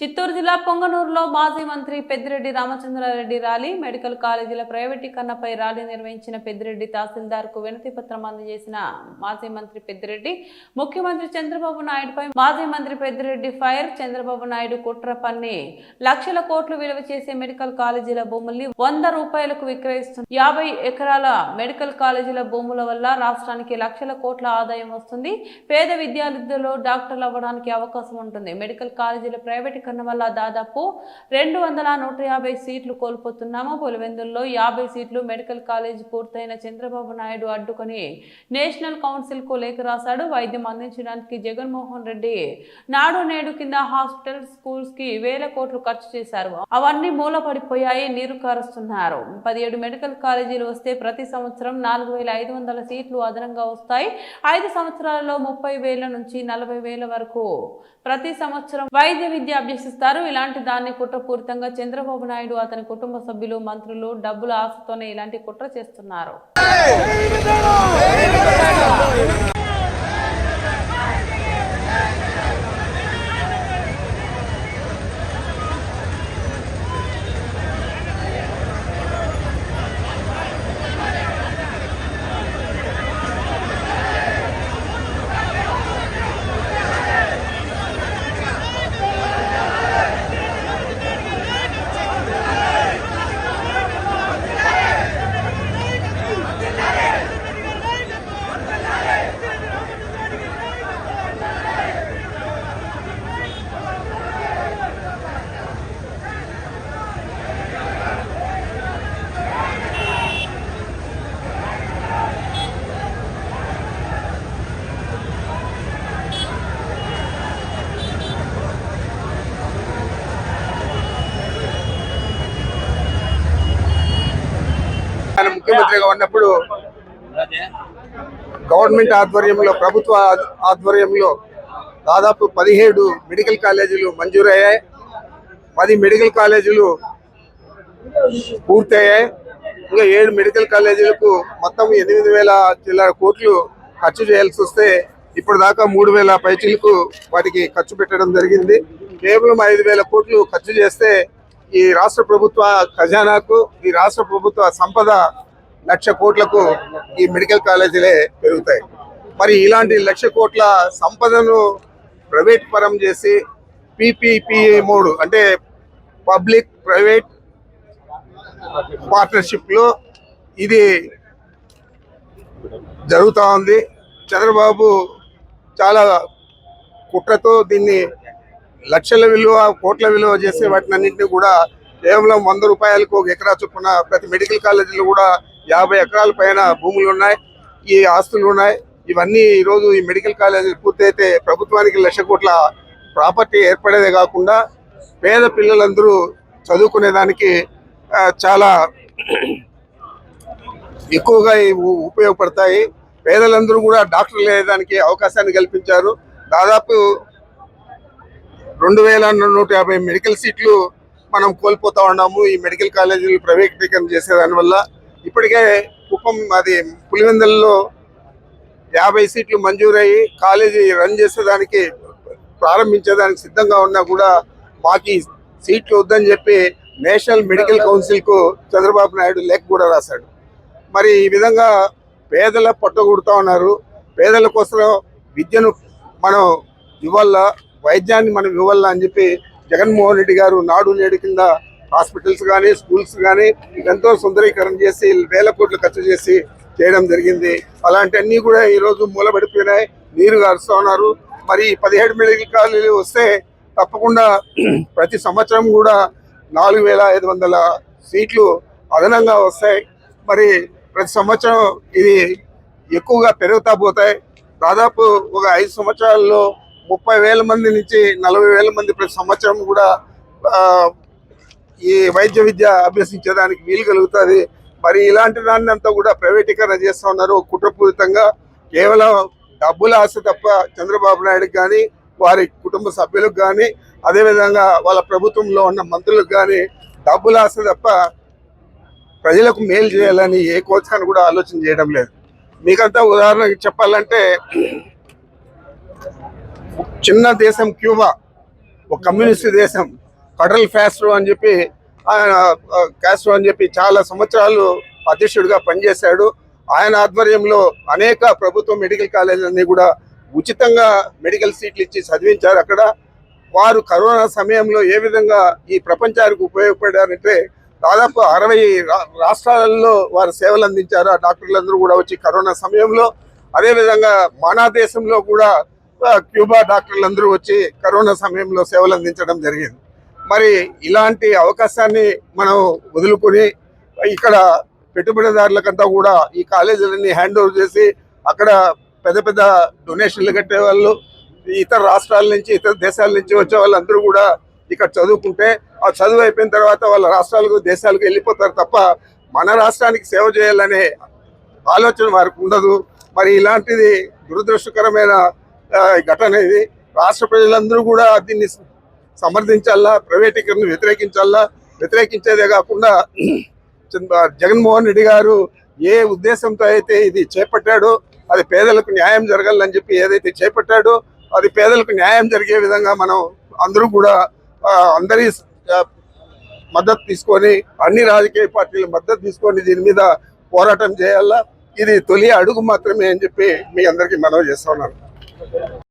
చిత్తూరు జిల్లా పొంగనూరులో మాజీ మంత్రి పెద్దిరెడ్డి రామచంద్రారెడ్డి ర్యాలీ మెడికల్ కాలేజీల ప్రైవేటీకరణపై ర్యాలీ నిర్వహించిన పెద్దిరెడ్డి తహసీల్దార్కు వినతి పత్రం అందజేసిన మాజీ మంత్రి పెద్దిరెడ్డి ముఖ్యమంత్రి చంద్రబాబు నాయుడుపై మాజీ మంత్రి పెద్దిరెడ్డి ఫైర్ చంద్రబాబు నాయుడు కుట్ర పన్ని లక్షల కోట్లు విలువ చేసే మెడికల్ కాలేజీల భూముల్ని వంద రూపాయలకు విక్రయిస్తుంది యాభై ఎకరాల మెడికల్ కాలేజీల భూముల వల్ల రాష్ట్రానికి లక్షల కోట్ల ఆదాయం వస్తుంది. పేద విద్యార్థులు డాక్టర్లు అవ్వడానికి అవకాశం ఉంటుంది. మెడికల్ కాలేజీల ప్రకటన వల్ల దాదాపు రెండు వందల నూట యాభై సీట్లు కోల్పోతున్నాము. పులివెందుల్లో యాభై సీట్లు మెడికల్ కాలేజ్ పూర్తయిన చంద్రబాబు నాయుడు అడ్డుకొని నేషనల్ కౌన్సిల్కు లేఖ రాశాడు. వైద్యం అందించడానికి జగన్మోహన్ రెడ్డి నాడు నేడు కింద హాస్పిటల్ స్కూల్స్కి వేల కోట్లు ఖర్చు చేశారు. అవన్నీ మూలపడిపోయాయి నీరు కారుస్తున్నారు. పదిహేడు మెడికల్ కాలేజీలు వస్తే ప్రతి సంవత్సరం నాలుగు వేల ఐదు వందల సీట్లు అదనంగా వస్తాయి. ఐదు సంవత్సరాలలో ముప్పై వేల నుంచి నలభై వేల వరకు ప్రతి సంవత్సరం వైద్య విద్య అభ్యసిస్తారు ఇలాంటి దాన్ని కుట్రపూరితంగా చంద్రబాబు నాయుడు అతని కుటుంబ సభ్యులు మంత్రులు డబ్బుల ఆశతోనే ఇలాంటి కుట్ర చేస్తున్నారు. ఆయన ఉన్నప్పుడు గవర్నమెంట్ ఆధ్వర్యంలో ప్రభుత్వ ఆధ్వర్యంలో దాదాపు పదిహేడు మెడికల్ కాలేజీలు మంజూరయ్యాయి. పది మెడికల్ కాలేజీలు పూర్తయ్యాయి. ఇంకా ఏడు మెడికల్ కాలేజీలకు మొత్తం ఎనిమిది వేల చిల్లర కోట్లు ఖర్చు చేయాల్సి వస్తే ఇప్పుడు దాకా మూడు వేల పైచీలకు వాటికి ఖర్చు పెట్టడం జరిగింది. కేవలం ఐదు వేల కోట్లు ఖర్చు చేస్తే ఈ రాష్ట్ర ప్రభుత్వ ఖజానాకు ఈ రాష్ట్ర ప్రభుత్వ సంపద లక్ష కోట్లకు ఈ మెడికల్ కాలేజీలే పెరుగుతాయి. మరి ఇలాంటి లక్ష కోట్ల సంపదను ప్రైవేట్ పరం చేసి పీపీపీఏ మూడు అంటే పబ్లిక్ ప్రైవేట్ పార్ట్నర్షిప్లో ఇది జరుగుతూ ఉంది. చంద్రబాబు చాలా కుట్రతో దీన్ని లక్షల విలువ కోట్ల విలువ చేసే వాటిని అన్నింటినీ కూడా కేవలం వంద రూపాయలకు ఒక ఎకరా చొప్పున ప్రతి మెడికల్ కాలేజీలో కూడా యాభై ఎకరాల పైన భూములు ఉన్నాయి ఈ ఆస్తులు ఉన్నాయి. ఇవన్నీ ఈరోజు ఈ మెడికల్ కాలేజీ పూర్తయితే ప్రభుత్వానికి లక్ష కోట్ల ప్రాపర్టీ ఏర్పడేదే కాకుండా పేద పిల్లలందరూ చదువుకునేదానికి చాలా ఎక్కువగా ఉపయోగపడతాయి. పేదలందరూ కూడా డాక్టర్లు అయ్యేదానికి అవకాశాన్ని కల్పించారు. దాదాపు రెండు వేల నూట యాభై మెడికల్ సీట్లు మనం కోల్పోతా ఉన్నాము. ఈ మెడికల్ కాలేజీలు ప్రైవేటీకరణ చేసేదాని వల్ల ఇప్పటికే కుప్పం అది పులివెందులలో యాభై సీట్లు మంజూరయ్యి కాలేజీ రన్ చేసేదానికి ప్రారంభించేదానికి సిద్ధంగా ఉన్నా కూడా మాకు సీట్లు వద్దని చెప్పి నేషనల్ మెడికల్ కౌన్సిల్కు చంద్రబాబు నాయుడు లేఖ కూడా రాశాడు. మరి ఈ విధంగా పేదల పొట్టగొడుతూ ఉన్నారు. పేదల కోసం విద్యను మనం ఇవ్వాలా? వైద్యాన్ని మనం ఇవ్వాలా అని చెప్పి జగన్మోహన్ రెడ్డి గారు నాడు నేడు కింద హాస్పిటల్స్ కానీ స్కూల్స్ కానీ ఎంతో సుందరీకరణ చేసి వేల కోట్లు ఖర్చు చేసి చేయడం జరిగింది. అలాంటివన్నీ కూడా ఈరోజు మూలబడిపోయినాయి. నీరు గారుస్తూ ఉన్నారు. మరి పదిహేడు మెడికల్ కాలేజీలు వస్తే తప్పకుండా ప్రతి సంవత్సరం కూడా నాలుగు వేల ఐదు వందల సీట్లు అదనంగా వస్తాయి. మరి ప్రతి సంవత్సరం ఇది ఎక్కువగా పెరుగుతా పోతాయి. దాదాపు ఒక ఐదు సంవత్సరాల్లో ముప్పై వేల మంది నుంచి నలభై వేల మంది ప్రతి సంవత్సరం కూడా ఈ వైద్య విద్య అభ్యసించడానికి వీలు కలుగుతుంది. మరి ఇలాంటి దాన్ని అంతా కూడా ప్రైవేటీకరణ చేస్తూ ఉన్నారు. కుట్రపూరితంగా కేవలం డబ్బుల ఆశ తప్ప చంద్రబాబు నాయుడుకి కానీ వారి కుటుంబ సభ్యులకు కానీ అదేవిధంగా వాళ్ళ ప్రభుత్వంలో ఉన్న మంత్రులకు కానీ డబ్బుల ఆశ తప్ప ప్రజలకు మేలు చేయాలని ఏ కోచాన్ని కూడా ఆలోచన చేయడం లేదు. మీకంతా ఉదాహరణ చెప్పాలంటే చిన్న దేశం క్యూబా ఒక కమ్యూనిస్ట్ దేశం. ఫెడరల్ ఫ్యాస్ట్రో అని చెప్పి ఆయన క్యాస్ట్రో అని చెప్పి చాలా సంవత్సరాలు అధ్యక్షుడిగా పనిచేశాడు. ఆయన ఆధ్వర్యంలో అనేక ప్రభుత్వ మెడికల్ కాలేజీలన్నీ కూడా ఉచితంగా మెడికల్ సీట్లు ఇచ్చి చదివించారు. అక్కడ వారు కరోనా సమయంలో ఏ విధంగా ఈ ప్రపంచానికి ఉపయోగపడారంటే దాదాపు అరవై రాష్ట్రాలలో వారు సేవలు అందించారు. ఆ డాక్టర్లందరూ కూడా వచ్చి కరోనా సమయంలో అదేవిధంగా మన దేశంలో కూడా క్యూబా డాక్టర్లందరూ వచ్చి కరోనా సమయంలో సేవలు అందించడం జరిగింది. మరి ఇలాంటి అవకాశాన్ని మనం వదులుకొని ఇక్కడ పెట్టుబడిదారులకంతా కూడా ఈ కాలేజీలన్నీ హ్యాండ్ ఓవర్ చేసి అక్కడ పెద్ద పెద్ద డొనేషన్లు కట్టే వాళ్ళు ఇతర రాష్ట్రాల నుంచి ఇతర దేశాల నుంచి వచ్చే వాళ్ళందరూ కూడా ఇక్కడ చదువుకుంటే ఆ చదువు అయిపోయిన తర్వాత వాళ్ళ రాష్ట్రాలకు దేశాలకు వెళ్ళిపోతారు తప్ప మన రాష్ట్రానికి సేవ చేయాలనే ఆలోచన వారికి ఉండదు. మరి ఇలాంటిది దురదృష్టకరమైన ఘటన ఇది. రాష్ట్ర ప్రజలందరూ కూడా దీన్ని సమర్థించాలా? ప్రైవేటీకరణ వ్యతిరేకించాలా? వ్యతిరేకించేదే కాకుండా జగన్మోహన్ రెడ్డి గారు ఏ ఉద్దేశంతో అయితే ఇది చేపట్టాడో అది పేదలకు న్యాయం జరగాలని చెప్పి ఏదైతే చేపట్టాడో అది పేదలకు న్యాయం జరిగే విధంగా మనం అందరూ కూడా అందరి మద్దతు తీసుకొని అన్ని రాజకీయ పార్టీల మద్దతు తీసుకొని దీని మీద పోరాటం చేయాలా? ఇది తొలి అడుగు మాత్రమే అని చెప్పి మీ అందరికీ మనవి చేస్తా ఉన్నాను.